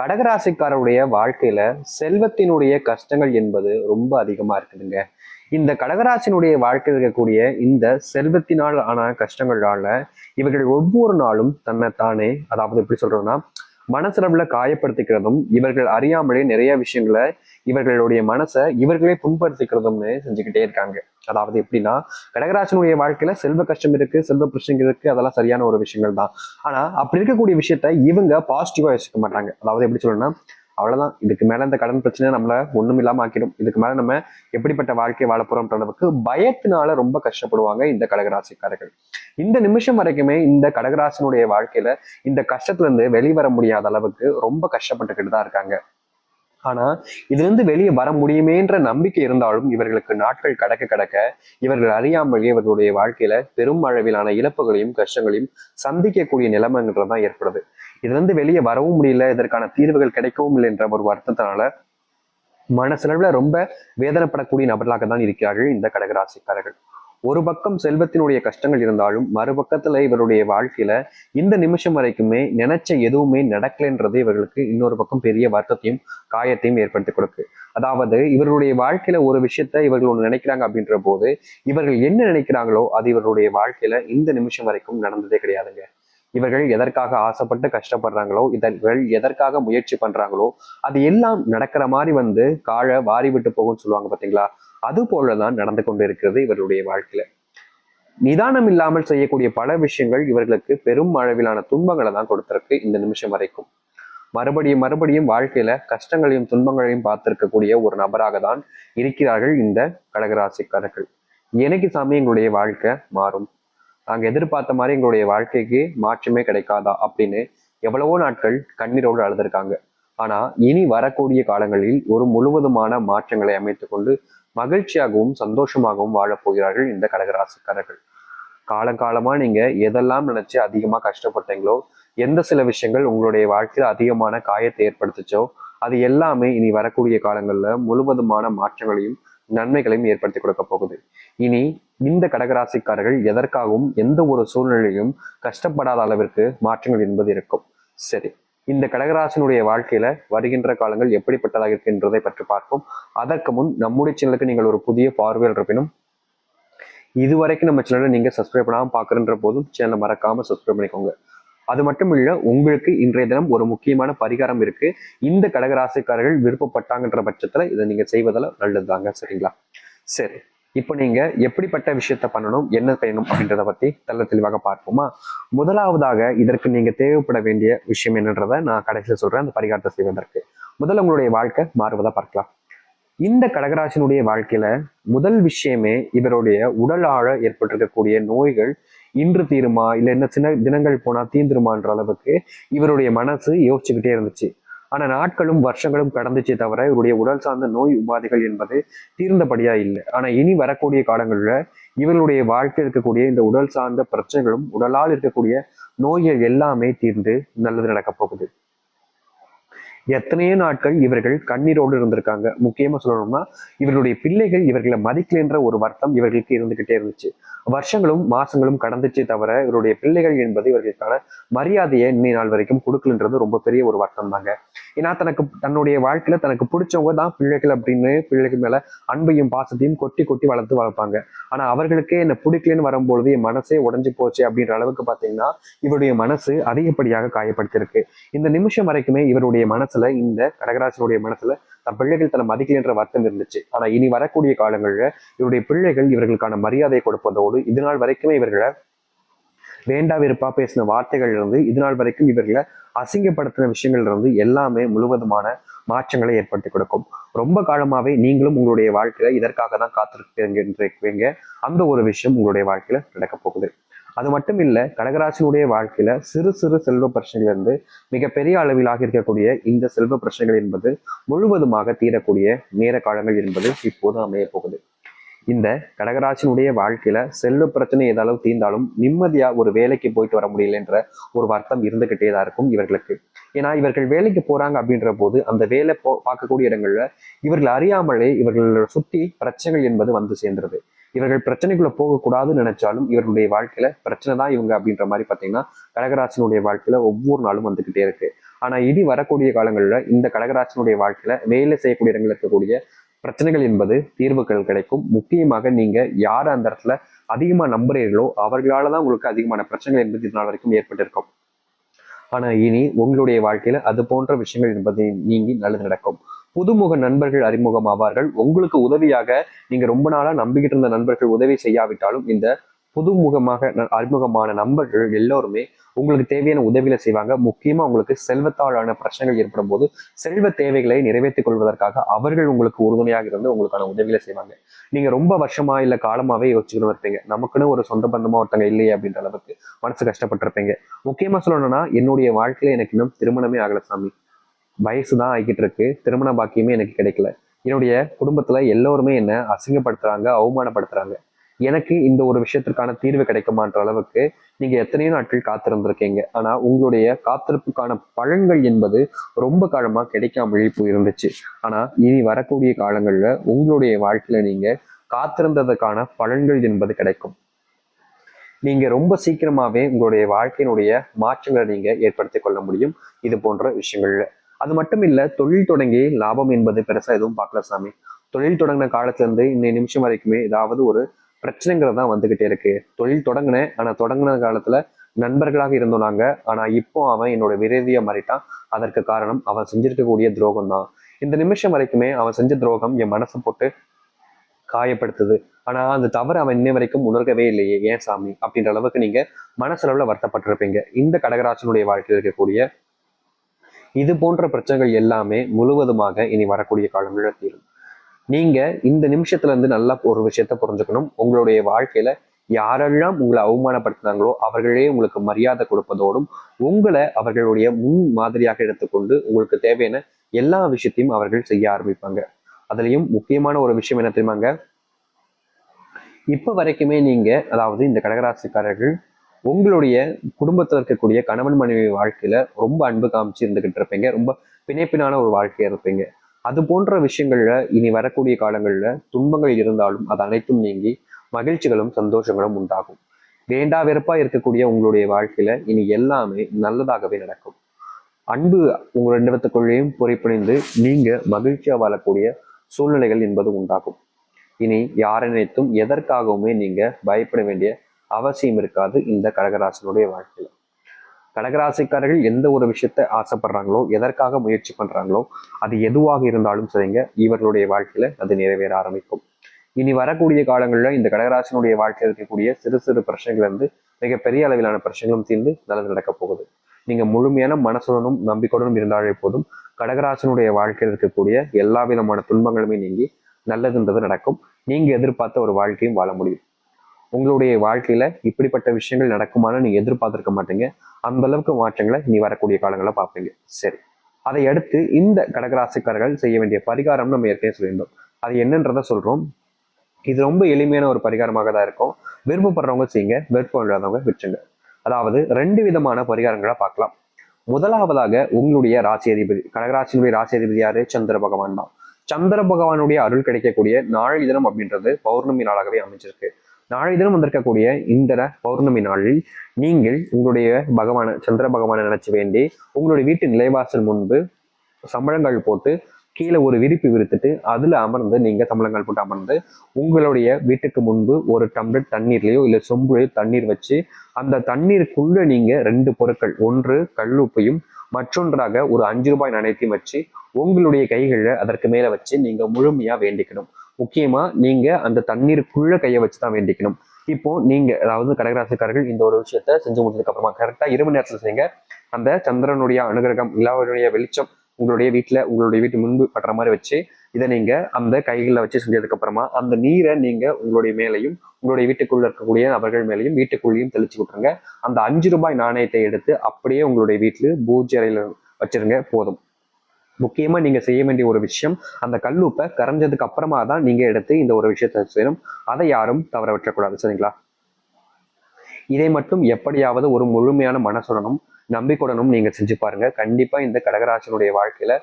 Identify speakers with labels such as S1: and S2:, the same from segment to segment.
S1: கடகராசிக்காரருடைய வாழ்க்கையில செல்வத்தினுடைய கஷ்டங்கள் என்பது ரொம்ப அதிகமா இருக்குதுங்க. இந்த கடகராசினுடைய வாழ்க்கையில் இருக்கக்கூடிய இந்த செல்வத்தினால் ஆன கஷ்டங்களால இவர்கள் ஒவ்வொரு நாளும் தன்னை தானே அதாவது எப்படி சொல்றோம்னா மனசளவுல காயப்படுத்திக்கிறதும் இவர்கள் அறியாமலே நிறைய விஷயங்களை இவர்களுடைய மனசை இவர்களே புண்படுத்திக்கிறதும்னு செஞ்சுக்கிட்டே இருக்காங்க. அதாவது எப்படின்னா கடகராசனுடைய வாழ்க்கையில செல்வ கஷ்டம் இருக்கு செல்வ பிரச்சனைகள் இருக்கு அதெல்லாம் சரியான ஒரு விஷயங்கள் தான் ஆனா அப்படி இருக்கக்கூடிய விஷயத்த இவங்க பாசிட்டிவா யோசிக்க மாட்டாங்க. அதாவது எப்படி சொல்லணும்னா அவ்வளவுதான். இதுக்கு மேல இந்த கடன் பிரச்சனை நம்மளை ஒண்ணும் இல்லாமல் ஆக்கிடும். இதுக்கு மேல நம்ம எப்படிப்பட்ட வாழ்க்கை வாழ போறோம்ன்ற அளவுக்கு பயத்தினால ரொம்ப கஷ்டப்படுவாங்க இந்த கடகராசிக்காரர்கள். இந்த நிமிஷம் வரைக்குமே இந்த கடகராசனுடைய வாழ்க்கையில இந்த கஷ்டத்துல இருந்து வெளிவர முடியாத அளவுக்கு ரொம்ப கஷ்டப்பட்டுக்கிட்டு தான் இருக்காங்க. ஆனா இதுல இருந்து வெளியே வர முடியுமேன்ற நம்பிக்கை இருந்தாலும் இவர்களுக்கு நாட்கள் கடக்க கடக்க இவர்கள் அறியாமலே இவர்களுடைய வாழ்க்கையில பெரும் அளவிலான இழப்புகளையும் கஷ்டங்களையும் சந்திக்கக்கூடிய நிலைமைன்றது தான் ஏற்படுது. இதிலிருந்து வெளியே வரவும் முடியல இதற்கான தீர்வுகள் கிடைக்கவும் இல்லை என்ற ஒரு வருத்தத்தினால மனசளவில் ரொம்ப வேதனைப்படக்கூடிய நபர்களாக தான் இருக்கிறார்கள் இந்த கடகராசிக்காரர்கள். ஒரு பக்கம் செல்வத்தினுடைய கஷ்டங்கள் இருந்தாலும் மறுபக்கத்துல இவருடைய வாழ்க்கையில இந்த நிமிஷம் வரைக்குமே நினைச்ச எதுவுமே நடக்கலைன்றது இவர்களுக்கு இன்னொரு பக்கம் பெரிய வருத்தத்தையும் காயத்தையும் ஏற்படுத்தி கொடுக்கு. அதாவது இவர்களுடைய வாழ்க்கையில ஒரு விஷயத்த இவர்கள் ஒன்று நினைக்கிறாங்க அப்படின்ற போது இவர்கள் என்ன நினைக்கிறாங்களோ அது இவர்களுடைய வாழ்க்கையில இந்த நிமிஷம் வரைக்கும் நடந்ததே கிடையாதுங்க. இவர்கள் எதற்காக ஆசைப்பட்டு கஷ்டப்படுறாங்களோ இவர்கள் எதற்காக முயற்சி பண்றாங்களோ அது எல்லாம் நடக்கிற மாதிரி வந்து காழ வாரி விட்டு போகும்னு சொல்லுவாங்க பாத்தீங்களா? அது போலதான் நடந்து கொண்டிருக்கிறது இவருடைய இவர்களுடைய வாழ்க்கையில. நிதானம் இல்லாமல் செய்யக்கூடிய பல விஷயங்கள் இவர்களுக்கு பெரும் அளவிலான துன்பங்களை தான் கொடுத்திருக்கு இந்த நிமிஷம் வரைக்கும். மறுபடியும் மறுபடியும் வாழ்க்கையில கஷ்டங்களையும் துன்பங்களையும் பார்த்திருக்கக்கூடிய ஒரு நபராக தான் இருக்கிறார்கள் இந்த கடகராசிக்காரர்கள். எனக்கு சாமி எங்களுடைய வாழ்க்கை மாறும். நாங்க எதிர்பார்த்த மாதிரி எங்களுடைய வாழ்க்கைக்கு மாற்றமே கிடைக்காதா அப்படின்னு எவ்வளவோ நாட்கள் கண்ணீரோடு அழுதுருக்காங்க. ஆனா இனி வரக்கூடிய காலங்களில் ஒரு முழுவதுமான மாற்றங்களை அமைத்துக் கொண்டு மகிழ்ச்சியாகவும் சந்தோஷமாகவும் வாழப்போகிறார்கள் இந்த கடகராசிக்காரர்கள். காலங்காலமா நீங்க எதெல்லாம் நினைச்சு அதிகமா கஷ்டப்பட்டீங்களோ எந்த சில விஷயங்கள் உங்களுடைய வாழ்க்கையில அதிகமான காயத்தை ஏற்படுத்துச்சோ அது எல்லாமே இனி வரக்கூடிய காலங்கள்ல முழுவதுமான மாற்றங்களையும் நன்மைகளையும் ஏற்படுத்தி கொடுக்க போகுது. இனி இந்த கடகராசிக்காரர்கள் எதற்காகவும் எந்த ஒரு சூழ்நிலையும் கஷ்டப்படாத அளவிற்கு மாற்றங்கள் என்பது இருக்கும். சரி. இந்த கடகராசனுடைய வாழ்க்கையில வருகின்ற காலங்கள் எப்படிப்பட்டதாக இருக்கின்றதை பற்றி பார்ப்போம். அதற்கு முன் நம்முடைய சேனலுக்கு நீங்கள் ஒரு புதிய பார்வையில் இருப்பினும் இதுவரைக்கும் நம்ம சேனலை நீங்க சப்ஸ்கிரைப் பண்ணாம பாக்குறன்ற போதும் சேனலை மறக்காம சப்ஸ்கிரைப் பண்ணிக்கோங்க. அது மட்டும் இல்ல உங்களுக்கு இன்றைய தினம் ஒரு முக்கியமான பரிகாரம் இருக்கு. இந்த கடகராசிக்காரர்கள் விருப்பப்பட்டாங்கன்ற பட்சத்துல இதை நீங்க செய்வதால நல்லதுதாங்க சரிங்களா? சரி. இப்போ நீங்க எப்படிப்பட்ட விஷயத்த பண்ணணும் என்ன செய்யணும் அப்படின்றத பத்தி தெல்ல தெளிவாக பார்ப்போமா? முதலாவதாக இதற்கு நீங்க தேவைப்பட வேண்டிய விஷயம் என்னன்றதை நான் கடைசியில் சொல்றேன். அந்த பரிகாரத்தை செய்வதற்கு. முதல்ல உங்களுடைய வாழ்க்கை மாறுவதா பார்க்கலாம். இந்த கடகராசினுடைய வாழ்க்கையில முதல் விஷயமே இவருடைய உடல் ஆழ ஏற்பட்டிருக்கக்கூடிய நோய்கள் இன்று தீருமா? இல்லை என்ன சின்ன தினங்கள் போனா தீந்துருமான்ற அளவுக்கு இவருடைய மனசு யோசிச்சுக்கிட்டே இருந்துச்சு. ஆனா நாட்களும் வருஷங்களும் கடந்துச்சே தவிர இவருடைய உடல் சார்ந்த நோய் உபாதைகள் என்பது தீர்ந்தபடியா இல்லை. ஆனா இனி வரக்கூடிய காலங்களில் இவர்களுடைய வாழ்க்கை இருக்கக்கூடிய இந்த உடல் சார்ந்த பிரச்சனைகளும் உடலால் இருக்கக்கூடிய நோய்கள் எல்லாமே தீர்ந்து நல்லது நடக்கப் போகுது எத்தனையோ நாட்கள் இவர்கள் கண்ணீரோடு இருந்திருக்காங்க. முக்கியமா சொல்லணும்னா இவர்களுடைய பிள்ளைகள் இவர்களை மதிக்கலன்ற ஒரு வருத்தம் இவர்களுக்கு இருந்துகிட்டே இருந்துச்சு. வருஷங்களும் மாசங்களும் கடந்துச்சே தவிர இவருடைய பிள்ளைகள் என்பது இவர்களுக்கான மரியாதையை இன்னை நாள் வரைக்கும் கொடுக்கலன்றது ரொம்ப பெரிய ஒரு வருத்தம் தாங்க ஏன்னா தனக்கு தன்னுடைய வாழ்க்கையில தனக்கு பிடிச்சவங்க தான் பிள்ளைகள் அப்படின்னு பிள்ளைகள் மேல அன்பையும் பாசத்தையும் கொட்டி கொட்டி வளர்த்து வளர்ப்பாங்க. ஆனா அவர்களுக்கே என்ன பிடிக்கலன்னு வரும்பொழுது என் மனசே உடஞ்சு போச்சு அப்படின்ற அளவுக்கு பாத்தீங்கன்னா இவருடைய மனசு அதிகப்படியாக காயப்படுத்திருக்கு இந்த நிமிஷம் வரைக்குமே இவருடைய மனசு மனசுல இந்த கடகராசனுடைய மனசுல தன் பிள்ளைகள் தன்னை மதிக்கலைன்ற வருத்தம் இருந்துச்சு. ஆனா இனி வரக்கூடிய காலங்கள்ல இவருடைய பிள்ளைகள் இவர்களுக்கான மரியாதையை கொடுப்பதோடு இது நாள் வரைக்குமே இவர்களை வேண்டா வெறுப்பா பேசின வார்த்தைகள் இருந்து இது நாள் வரைக்கும் இவர்களை அசிங்கப்படுத்தின விஷயங்கள் இருந்து எல்லாமே முழுவதுமான மாற்றங்களை ஏற்படுத்தி கொடுக்கும். ரொம்ப காலமாவே நீங்களும் உங்களுடைய வாழ்க்கையில இதற்காக தான் காத்திருக்கீங்க அந்த ஒரு விஷயம் உங்களுடைய வாழ்க்கையில நடக்க போகுது. அது மட்டும் இல்லை கடகராசினுடைய வாழ்க்கையில சிறு சிறு செல்வ பிரச்சனைகள் இருந்து மிகப்பெரிய அளவிலாக இருக்கக்கூடிய இந்த செல்வ பிரச்சனைகள் என்பது முழுவதுமாக தீரக்கூடிய நேர காலங்கள் என்பது இப்போது அமைய போகுது. இந்த கடகராசினுடைய வாழ்க்கையில செல்வ பிரச்சனை ஏதாவது தீர்ந்தாலும் நிம்மதியா ஒரு வேலைக்கு போயிட்டு வர முடியலன்ற ஒரு வருத்தம் இருந்துகிட்டே தான் இருக்கும் இவர்களுக்கு. ஏன்னா இவர்கள் வேலைக்கு போறாங்க அப்படின்ற போது அந்த வேலை போ பார்க்கக்கூடிய இடங்கள்ல இவர்கள் அறியாமலே இவர்களோட சுத்தி பிரச்சனைகள் என்பது வந்து சேர்ந்துருது. இவர்கள் பிரச்சனைக்குள்ள போகக்கூடாதுன்னு நினைச்சாலும் இவர்களுடைய வாழ்க்கையில பிரச்சனை தான் இவங்க அப்படின்ற மாதிரி பாத்தீங்கன்னா கடகராசனுடைய வாழ்க்கையில ஒவ்வொரு நாளும் வந்துகிட்டே இருக்கு. ஆனா இனி வரக்கூடிய காலங்களில் இந்த கடகராசனுடைய வாழ்க்கையில வேலை செய்யக்கூடிய இடங்கள் இருக்கக்கூடிய பிரச்சனைகள் என்பது தீர்வுகள் கிடைக்கும். முக்கியமாக நீங்க யார் அந்த இடத்துல அதிகமா நம்புறீர்களோ அவர்களால தான் உங்களுக்கு அதிகமான பிரச்சனைகள் என்பது இது நாள் வரைக்கும் ஏற்பட்டிருக்கும். ஆனா இனி உங்களுடைய வாழ்க்கையில அது போன்ற விஷயங்கள் என்பதை நீங்கி நல்லது நடக்கும். புதுமுக நண்பர்கள் அறிமுகம் ஆவார்கள் உங்களுக்கு உதவியாக நீங்க ரொம்ப நாளா நம்பிக்கிட்டு இருந்த நண்பர்கள் உதவி செய்யாவிட்டாலும் இந்த புதுமுகமாக ந- அறிமுகமான நண்பர்கள் எல்லோருமே உங்களுக்கு தேவையான உதவிகளை செய்வாங்க. முக்கியமா உங்களுக்கு செல்வத்தாளான பிரச்சனைகள் ஏற்படும் போது செல்வ தேவைகளை நிறைவேற்றிக் கொள்வதற்காக அவர்கள் உங்களுக்கு உறுதுணையாக இருந்து உங்களுக்கான உதவிகளை செய்வாங்க. நீங்க ரொம்ப வருஷமா இல்ல காலமாவே யோசிச்சுக்கணும் இருப்பீங்க. நமக்குன்னு ஒரு சொந்த பந்தமா ஒருத்தங்க இல்லையே அப்படின்ற அளவுக்கு மனசு கஷ்டப்பட்டிருப்பீங்க. முக்கியமா சொல்லணும்னா என்னுடைய வாழ்க்கையில எனக்கு இன்னும் திருமணமே ஆகல சாமி. வயசு தான் ஆகிக்கிட்டு இருக்கு. திருமண பாக்கியமே எனக்கு கிடைக்கல. என்னுடைய குடும்பத்துல எல்லோருமே என்ன அசிங்கப்படுத்துறாங்க அவமானப்படுத்துறாங்க. எனக்கு இந்த ஒரு விஷயத்திற்கான தீர்வு கிடைக்குமான்ற அளவுக்கு நீங்க எத்தனையோ நாட்கள் காத்திருந்திருக்கீங்க. ஆனா உங்களுடைய காத்திருப்புக்கான பலன்கள் என்பது ரொம்ப காலமா கிடைக்காமலே போயிருந்துச்சு. ஆனா இனி வரக்கூடிய காலங்கள்ல உங்களுடைய வாழ்க்கையில நீங்க காத்திருந்ததுக்கான பலன்கள் என்பது கிடைக்கும். நீங்க ரொம்ப சீக்கிரமாவே உங்களுடைய வாழ்க்கையினுடைய மாற்றங்களை நீங்க ஏற்படுத்திக் கொள்ள முடியும். இது போன்ற விஷயங்கள்ல. அது மட்டும் இல்ல தொழில் தொடங்கி லாபம் என்பது பெருசா எதுவும் பார்க்கல சாமி. தொழில் தொடங்கின காலத்துல இருந்து இன்னை நிமிஷம் வரைக்குமே ஏதாவது ஒரு பிரச்சனைங்கிறது தான் வந்துகிட்டே இருக்கு. தொழில் தொடங்கினேன். ஆனால் தொடங்கின காலத்துல நண்பர்களாக இருந்தோம் நாங்க. ஆனா இப்போ அவன் என்னோட விரோதியா மாறிட்டான். அதற்கு காரணம் அவன் செஞ்சிருக்கக்கூடிய துரோகம் தான் இந்த நிமிஷம் வரைக்குமே அவன் செஞ்ச துரோகம் என் மனசை போட்டு காயப்படுத்துது. ஆனா அந்த தவறு அவன் இன்னை வரைக்கும் உணர்கவே இல்லையே. ஏன் சாமி? அப்படின்ற அளவுக்கு நீங்க மனசளவுல வருத்தப்பட்டிருப்பீங்க. இந்த கடகராசனுடைய வாழ்க்கையில் இருக்கக்கூடிய இது போன்ற பிரச்சனைகள் எல்லாமே முழுவதுமாக இனி வரக்கூடிய காலங்களில் தீரும். நீங்கள் இந்த நிமிஷத்துலேருந்து நல்லா ஒரு விஷயத்த புரிஞ்சுக்கணும். உங்களுடைய வாழ்க்கையில் யாரெல்லாம் உங்களை அவமானப்படுத்தினாங்களோ அவர்களே உங்களுக்கு மரியாதை கொடுப்பதோடும் உங்களை அவர்களுடைய முன் மாதிரியாக எடுத்துக்கொண்டு உங்களுக்கு தேவையான எல்லா விஷயத்தையும் அவர்கள் செய்ய ஆரம்பிப்பாங்க. அதுலேயும் முக்கியமான ஒரு விஷயம் என்ன தெரியுமாங்க? இப்போ வரைக்குமே நீங்கள் அதாவது இந்த கடகராசிக்காரர்கள் உங்களுடைய குடும்பத்தில் இருக்கக்கூடிய கணவன் மனைவி வாழ்க்கையில் ரொம்ப அன்பு காமிச்சு இருந்துகிட்டு இருப்பீங்க. ரொம்ப பிணைப்பினான ஒரு வாழ்க்கையாக இருப்பீங்க. அது போன்ற விஷயங்கள்ல இனி வரக்கூடிய காலங்களில் துன்பங்கள் இருந்தாலும் அது அனைத்தும் நீங்கி மகிழ்ச்சிகளும் சந்தோஷங்களும் உண்டாகும். வேண்டா வெறுப்பா இருக்கக்கூடிய உங்களுடைய வாழ்க்கையில இனி எல்லாமே நல்லதாகவே நடக்கும். அன்பு உங்க ரெண்டு பேத்துக்குள்ளேயும் நீங்க மகிழ்ச்சியா வாழக்கூடிய சூழ்நிலைகள் என்பது உண்டாகும். இனி யாரை நினைத்தும் எதற்காகவுமே நீங்க பயப்பட வேண்டிய அவசியம் இருக்காது இந்த கடகராசனுடைய வாழ்க்கையில. கடகராசிக்காரர்கள் எந்த ஒரு விஷயத்தை ஆசைப்படுறாங்களோ எதற்காக முயற்சி பண்றாங்களோ அது எதுவாக இருந்தாலும் சரிங்க இவர்களுடைய வாழ்க்கையில அது நிறைவேற ஆரம்பிக்கும். இனி வரக்கூடிய காலங்களில் இந்த கடகராசினுடைய வாழ்க்கையில் இருக்கக்கூடிய சிறு சிறு பிரச்சனைகள் இருந்து மிகப்பெரிய அளவிலான பிரச்சனைகளும் தீர்ந்து நல்லது நடக்க போகுது. நீங்க முழுமையான மனசுடனும் நம்பிக்கையுடனும் இருந்தாலே போதும் கடகராசனுடைய வாழ்க்கையில் இருக்கக்கூடிய எல்லா விதமான துன்பங்களுமே நீங்கி நல்லதுன்றது நடக்கும். நீங்க எதிர்பார்த்த ஒரு வாழ்க்கையும் வாழ முடியும். உங்களுடைய வாழ்க்கையில இப்படிப்பட்ட விஷயங்கள் நடக்குமான்னு நீங்க எதிர்பார்த்துருக்க மாட்டீங்க. அந்த அளவுக்கு மாற்றங்களை நீ வரக்கூடிய காலங்களில் பார்ப்பீங்க. சரி. அதை அடுத்து இந்த கடகராசிக்காரர்கள் செய்ய வேண்டிய பரிகாரம் நம்ம ஏற்கனவே சொல்லியிருந்தோம். அது என்னன்றதை சொல்றோம். இது ரொம்ப எளிமையான ஒரு பரிகாரமாக தான் இருக்கும். விருப்பப்படுறவங்க செய்யுங்க. விருப்பம் இல்லாதவங்க விற்றுங்க அதாவது ரெண்டு விதமான பரிகாரங்களை பார்க்கலாம். முதலாவதாக உங்களுடைய ராசி அதிபதி. கடகராசினுடைய ராசி அதிபதி யாரு? சந்திர பகவான் தான். சந்திர பகவானுடைய அருள் கிடைக்கக்கூடிய நாளை தினம் அப்படின்றது பௌர்ணமி நாளாகவே அமைஞ்சிருக்கு. நாளை தினம் வந்திருக்கக்கூடிய இந்த பௌர்ணமி நாளில் நீங்கள் உங்களுடைய பகவான சந்திர பகவானை நினைச்சு வேண்டி உங்களுடைய வீட்டு நிலைவாசல் முன்பு சம்பளங்கள் போட்டு கீழே ஒரு விரிப்பு விரித்துட்டு அதில் அமர்ந்து நீங்கள் சம்பளங்கள் போட்டு அமர்ந்து உங்களுடைய வீட்டுக்கு முன்பு ஒரு டம்ளர் தண்ணீர்லையோ இல்லை சொம்புலையோ தண்ணீர் வச்சு அந்த தண்ணீருக்குள்ளே நீங்கள் ரெண்டு பொருட்கள் ஒன்று கல்லுப்பையும் மற்றொன்றாக ஒரு அஞ்சு ரூபாய் நாணயத்தையும் வச்சு உங்களுடைய கைகளை அதற்கு மேலே வச்சு நீங்கள் முழுமையாக வேண்டிக்கணும். முக்கியமாக நீங்கள் அந்த தண்ணீருக்குள்ளே கையை வச்சு தான் வேண்டிக்கணும். இப்போ நீங்க அதாவது கடகராசிக்காரர்கள் இந்த ஒரு விஷயத்த செஞ்சு முடிச்சதுக்கு அப்புறமா கரெக்டா இரவு நேரத்துல செய்யுங்க. அந்த சந்திரனுடைய அனுகிரகம் நிலாவுடைய வெளிச்சம் உங்களுடைய வீட்டுல உங்களுடைய வீட்டு முன்பு படுற மாதிரி வச்சு இதை நீங்க அந்த கைகளில் வச்சு செஞ்சதுக்கு அப்புறமா அந்த நீரை நீங்க உங்களுடைய மேலையும் உங்களுடைய வீட்டுக்குள்ள இருக்கக்கூடிய நபர்கள் மேலையும் வீட்டுக்குள்ளேயும் தெளிச்சு விட்டுருங்க. அந்த அஞ்சு ரூபாய் நாணயத்தை எடுத்து அப்படியே உங்களுடைய வீட்டில் பூஜை அறையில் வச்சிருங்க போதும். முக்கியமா நீங்க செய்ய வேண்டிய ஒரு விஷயம் அந்த கல்லுப்பை கரைஞ்சதுக்கு அப்புறமா தான் நீங்க எடுத்து இந்த ஒரு விஷயத்தை செய்யணும். அதை யாரும் தவற விட்டுறக்கூடாது சரிங்களா? இதை மட்டும் எப்படியாவது ஒரு முழுமையான மனசுடனும் நம்பிக்கையுடனும் நீங்க செஞ்சு பாருங்க. கண்டிப்பா இந்த கடகராசனுடைய வாழ்க்கையில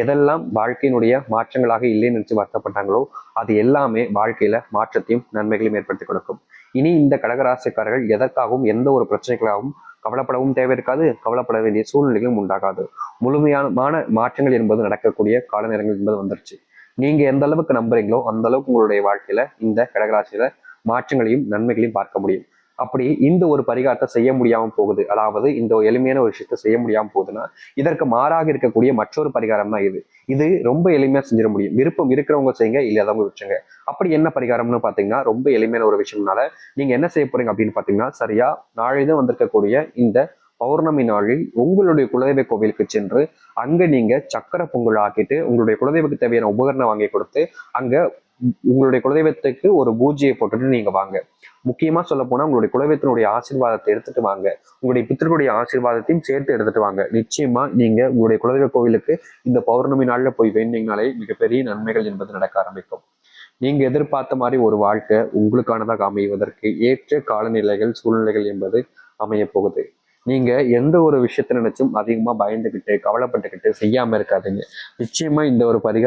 S1: எதெல்லாம் வாழ்க்கையினுடைய மாற்றங்களாக இல்லைன்னு நினைச்சு வருத்தப்பட்டாங்களோ அது எல்லாமே வாழ்க்கையில மாற்றத்தையும் நன்மைகளையும் ஏற்படுத்தி கொடுக்கும். இனி இந்த கடகராசிக்காரர்கள் எதற்காகவும் எந்த ஒரு பிரச்சனைகளாகவும் கவலைப்படவும் தேவை இருக்காது கவலைப்பட வேண்டிய சூழ்நிலைகளும் உண்டாகாது. முழுமையான மாற்றங்கள் என்பது நடக்கக்கூடிய கால நேரங்கள் என்பது வந்துருச்சு. நீங்க எந்த அளவுக்கு நம்புறீங்களோ அந்த அளவுக்கு உங்களுடைய வாழ்க்கையில இந்த கடகராசியில மாற்றங்களையும் நன்மைகளையும் பார்க்க முடியும். அப்படி இந்த ஒரு பரிகாரத்தை செய்ய முடியாம போகுது. அதாவது இந்த எளிமையான ஒரு விஷயத்த செய்ய முடியாம போகுதுன்னா இதற்கு மாறாக இருக்கக்கூடிய மற்றொரு பரிகாரம் தான் இது. இது ரொம்ப எளிமையா செஞ்சிட முடியும். விருப்பம் இருக்கிறவங்க செய்யுங்க இல்லாதவங்க விட்டுருங்க. அப்படி என்ன பரிகாரம்னு பாத்தீங்கன்னா ரொம்ப எளிமையான ஒரு விஷயம்னால நீங்க என்ன செய்ய போறீங்க அப்படின்னு பாத்தீங்கன்னா சரியா நாளைதான் வந்திருக்கக்கூடிய இந்த பௌர்ணமி நாளில் உங்களுடைய குலதெய்வ கோவிலுக்கு சென்று அங்க நீங்க சக்கரை பொங்கல் ஆக்கிட்டு உங்களுடைய குலதெய்வத்துக்கு தேவையான உபகரணம் வாங்கி கொடுத்து அங்க உங்களுடைய குலதெய்வத்துக்கு ஒரு பூஜையை போட்டுட்டு நீங்க வாங்க. முக்கியமா சொல்ல போனா உங்களுடைய குலதெய்வத்தினுடைய ஆசீர்வாதத்தை எடுத்துட்டு வாங்க. உங்களுடைய பித்தர்களுடைய ஆசீர்வாதத்தையும் சேர்த்து எடுத்துட்டு வாங்க. நிச்சயமா நீங்க உங்களுடைய குலதெய்வ கோவிலுக்கு இந்த பௌர்ணமி நாள்ல போய் வேண்டிங்கனாலே மிகப்பெரிய நன்மைகள் என்பது நடக்க ஆரம்பிக்கும். நீங்க எதிர்பார்த்த மாதிரி ஒரு வாழ்க்கை உங்களுக்கானதாக அமைவதற்கு ஏற்ற காலநிலைகள் சூழ்நிலைகள் என்பது அமைய போகுது. நீங்க எந்த ஒரு விஷயத்த நினைச்சும் அதிகமா பயந்துகிட்டு கவலைப்பட்டுக்கிட்டு செய்யாம இருக்காதீங்க. நிச்சயமா இந்த ஒரு பரிகாரம்